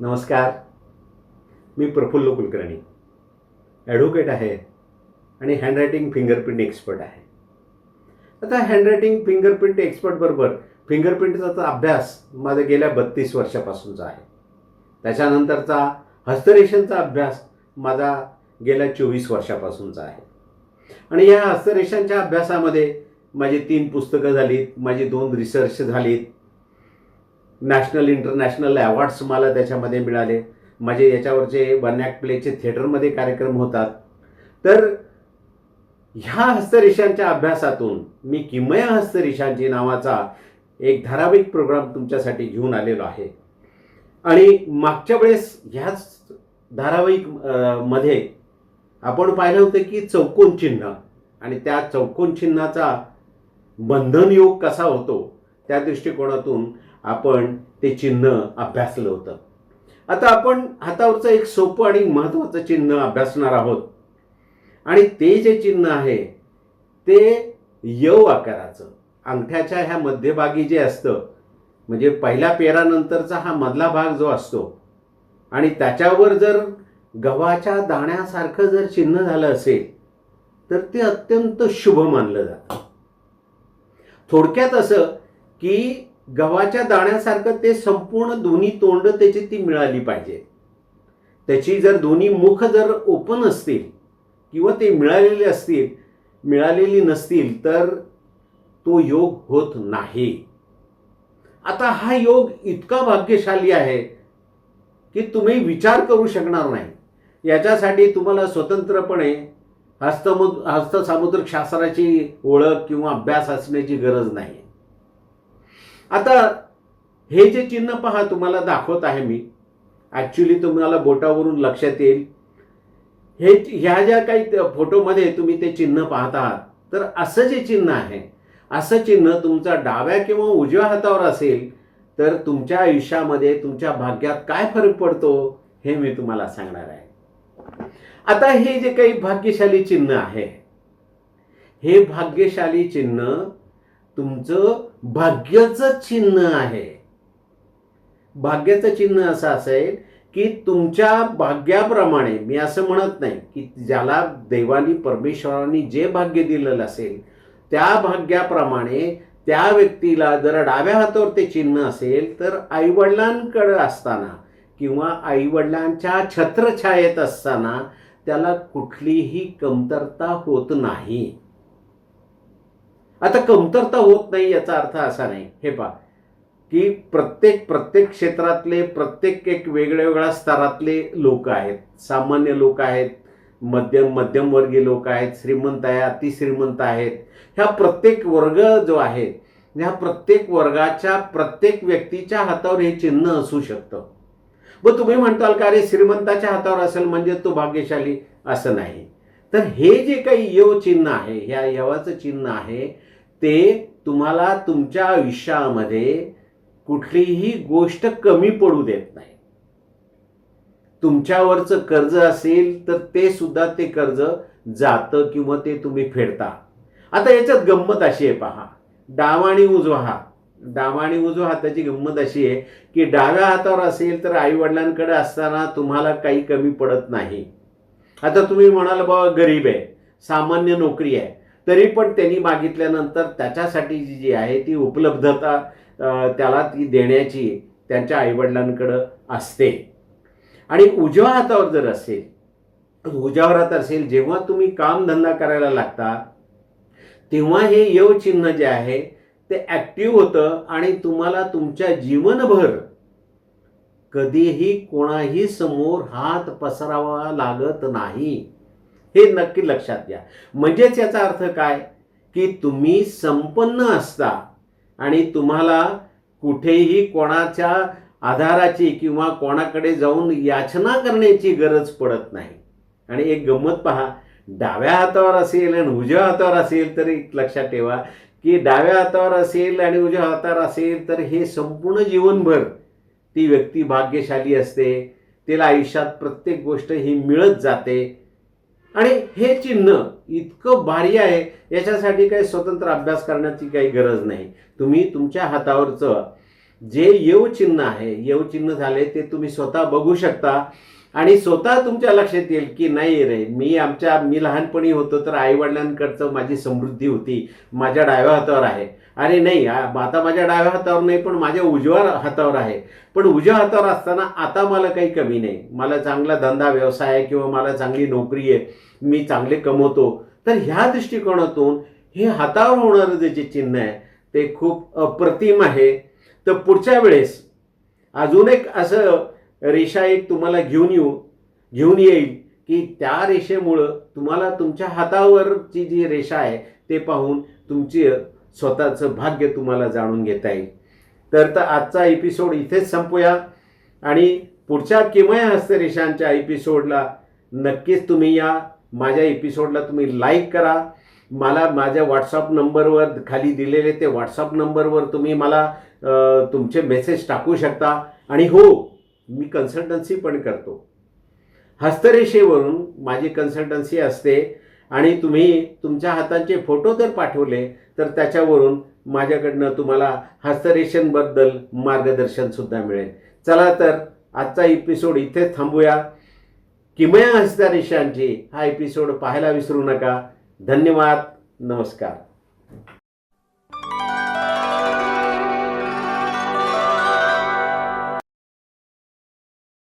नमस्कार. मी प्रफुल्ल कुलकर्णी. ॲडव्होकेट आहे आणि हँडरायटिंग फिंगरप्रिंट एक्सपर्ट आहे. आता हँडरायटिंग फिंगरप्रिंट एक्सपर्टबरोबर फिंगरप्रिंटचा तर अभ्यास माझा गेल्या बत्तीस वर्षापासूनचा आहे. त्याच्यानंतरचा हस्तरेषांचा अभ्यास माझा गेल्या चोवीस वर्षापासूनचा आहे. आणि या हस्तरेषांच्या अभ्यासामध्ये माझी तीन पुस्तकं झालीत माझी दोन रिसर्च झालीत नॅशनल इंटरनॅशनल अवॉर्ड्स मला त्याच्यामध्ये मिळाले. माझे याच्यावरचे वन ॲक्ट प्लेचे थिएटरमध्ये कार्यक्रम होतात. तर ह्या हस्तरेषांच्या अभ्यासातून मी किमया हस्तरेषांची नावाचा एक धारावाहिक प्रोग्राम तुमच्यासाठी घेऊन आलेलो आहे. आणि मागच्या वेळेस ह्याच धारावाहिकमध्ये आपण पाहिलं होतं की चौकोन चिन्ह आणि त्या चौकोन चिन्हाचा बंधन योग कसा होतो त्या दृष्टिकोनातून आपण ते चिन्ह अभ्यासलं होतं. आता आपण हातावरचं एक सोपं आणि महत्त्वाचं चिन्ह अभ्यासणार आहोत. आणि ते जे चिन्ह आहे ते यव आकाराचं. अंगठ्याच्या ह्या मध्यभागी जे असतं म्हणजे पहिल्या पेरानंतरचा हा मधला भाग जो असतो आणि त्याच्यावर जर गव्हाच्या दाण्यासारखं जर चिन्ह झालं असेल तर ते अत्यंत शुभ मानलं जातं. थोडक्यात असं की गव्हाच्या दाण्यासारखं ते संपूर्ण दोन्ही तोंड त्याची ती मिळाली पाहिजे. त्याची जर दोन्ही मुख जर ओपन असतील किंवा ते मिळालेले असतील मिळालेली नसतील तर तो योग होत नाही. आता हा योग इतका भाग्यशाली आहे की तुम्ही विचार करू शकणार नाही. याच्यासाठी तुम्हाला स्वतंत्रपणे हस्तमु हस्तसामुद्रिक शास्त्राची ओळख किंवा अभ्यास असण्याची गरज नाही. आता हे जे चिन्ह पहा तुम्हाला दाखवत आहे मी. ॲक्च्युली तुम्हाला बोटावरून लक्षात येईल. हे ह्या ज्या काही फोटोमध्ये तुम्ही ते चिन्ह पाहत आहात तर असं जे चिन्ह आहे असं चिन्ह तुमचा डाव्या किंवा उजव्या हातावर असेल तर तुमच्या आयुष्यामध्ये तुमच्या भाग्यात काय फरक पडतो हे मी तुम्हाला सांगणार आहे. आता हे जे काही भाग्यशाली चिन्ह आहे हे भाग्यशाली चिन्ह तुमचं भाग्याचं चिन्ह आहे. भाग्याचं चिन्ह असं असेल की तुमच्या भाग्याप्रमाणे मी असं म्हणत नाही की ज्याला देवानी परमेश्वरांनी जे भाग्य दिलेलं असेल त्या भाग्याप्रमाणे त्या व्यक्तीला जर डाव्या हातावर ते चिन्ह असेल तर आईवडिलांकडे असताना किंवा आईवडिलांच्या छत्रछायेत असताना त्याला कुठलीही कमतरता होत नाही. आता कमतरता होत नाही याचा अर्थ असा नाही. हे पहा की प्रत्येक प्रत्येक क्षेत्रातले प्रत्येक एक वेगळ्या वेगळ्या स्तरातले लोक आहेत. सामान्य लोक आहेत मध्यम मध्यमवर्गीय लोक आहेत श्रीमंत आहे अतिश्रीमंत आहेत. ह्या प्रत्येक वर्ग जो आहे ह्या प्रत्येक वर्गाच्या प्रत्येक व्यक्तीच्या हातावर हे चिन्ह असू शकतं. मग तुम्ही म्हणताल का अरे श्रीमंताच्या हातावर असेल म्हणजे तो भाग्यशाली? असं नाही. तर हे जे काही यव चिन्ह आहे ह्या यवाचं चिन्ह आहे ते तुम्हाला तुमच्या आयुष्यामध्ये कुठलीही गोष्ट कमी पडू देत नाही. तुमच्यावरचं कर्ज असेल तर ते सुद्धा ते कर्ज जातं किंवा ते तुम्ही फेडता. आता याच्यात गंमत अशी आहे पहा. डावा आणि उजवा हात. डावा आणि उजवा हाताची गंमत अशी आहे की डाव्या हातावर असेल तर आई वडिलांकडे असताना तुम्हाला काही कमी पडत नाही. आता तुम्ही म्हणाल बाबा गरीब आहे. सामान्य नोकरी आहे. तरी पण त्यांनी मागितल्यानंतर त्याच्यासाठी जी जी आहे ती उपलब्धता त्याला ती देण्याची त्यांच्या आईवडिलांकडं असते. आणि उजव्या हातावर जर असेल उजव्या हात असेल जेव्हा तुम्ही कामधंदा करायला लागता तेव्हा हे यव चिन्ह जे आहे ते ॲक्टिव्ह होतं आणि तुम्हाला तुमच्या जीवनभर कधीही कोणाही समोर हात पसरावा लागत नाही. हे नक्की लक्षात घ्या. म्हणजेच याचा अर्थ काय? की तुम्ही संपन्न असता आणि तुम्हाला कुठेही कोणाच्या आधाराची किंवा कोणाकडे जाऊन याचना करण्याची गरज पडत नाही. आणि एक गंमत पहा. डाव्या हातावर असेल आणि उजव्या हातावर असेल तरी लक्षात ठेवा की डाव्या हातावर असेल आणि उजव्या हातावर असेल तर हे संपूर्ण जीवनभर ती व्यक्ती भाग्यशाली असते. तिला आयुष्यात प्रत्येक गोष्ट ही मिळत जाते. आणि हे चिन्ह इतकं भारी आहे याच्यासाठी काही स्वतंत्र अभ्यास करण्याची काही गरज नाही. तुम्ही तुमच्या हातावरचं जे येव चिन्ह आहे येव चिन्ह झाले ते तुम्ही स्वतः बघू शकता. आणि स्वतः तुमच्या लक्षात येईल की नाही रे मी आमच्या मी लहानपणी होतो तर आईवडिलांकडचं माझी समृद्धी होती माझ्या डाव्या हातावर आहे. अरे नाही आता माझ्या डाव्या हातावर नाही पण माझ्या उजव्या हातावर आहे. पण उजव्या हातावर असताना आता मला काही कमी नाही. मला चांगला धंदा व्यवसाय आहे किंवा मला चांगली नोकरी आहे मी चांगले कमवतो. तर ह्या दृष्टिकोनातून हे हातावर होणारं जे जे चिन्ह आहे ते खूप अप्रतिम आहे. तर पुढच्या वेळेस अजून एक असं रेषा एक तुम्हाला घेऊन येऊ घेऊन येईल की त्या रेषेमुळं तुम्हाला तुमच्या हातावरची जी रेषा आहे ते पाहून तुमची स्वतःचं भाग्य तुम्हाला जाणून घेता येईल. तर तर आजचा एपिसोड इथेच संपूया. आणि पुढच्या किमया हस्तरेषांच्या एपिसोडला नक्कीच तुम्ही या. माझ्या एपिसोडला तुम्ही लाईक करा. मला माझ्या व्हॉट्सअप नंबरवर खाली दिलेले ते व्हॉट्सअप नंबरवर तुम्ही मला तुमचे मेसेज टाकू शकता. आणि हो मी कन्सल्टन्सी पण करतो. हस्तरेषेवरून माझी कन्सल्टन्सी असते. आणि तुम्ही तुमच्या हातांचे फोटो जर पाठवले तर त्याच्यावरून माझ्याकडनं तुम्हाला हस्तरेशनबद्दल मार्गदर्शनसुद्धा मिळेल. चला तर आजचा एपिसोड इथेच थांबूया. किमया हस्तरेषांची हा एपिसोड पाहायला विसरू नका. धन्यवाद. नमस्कार.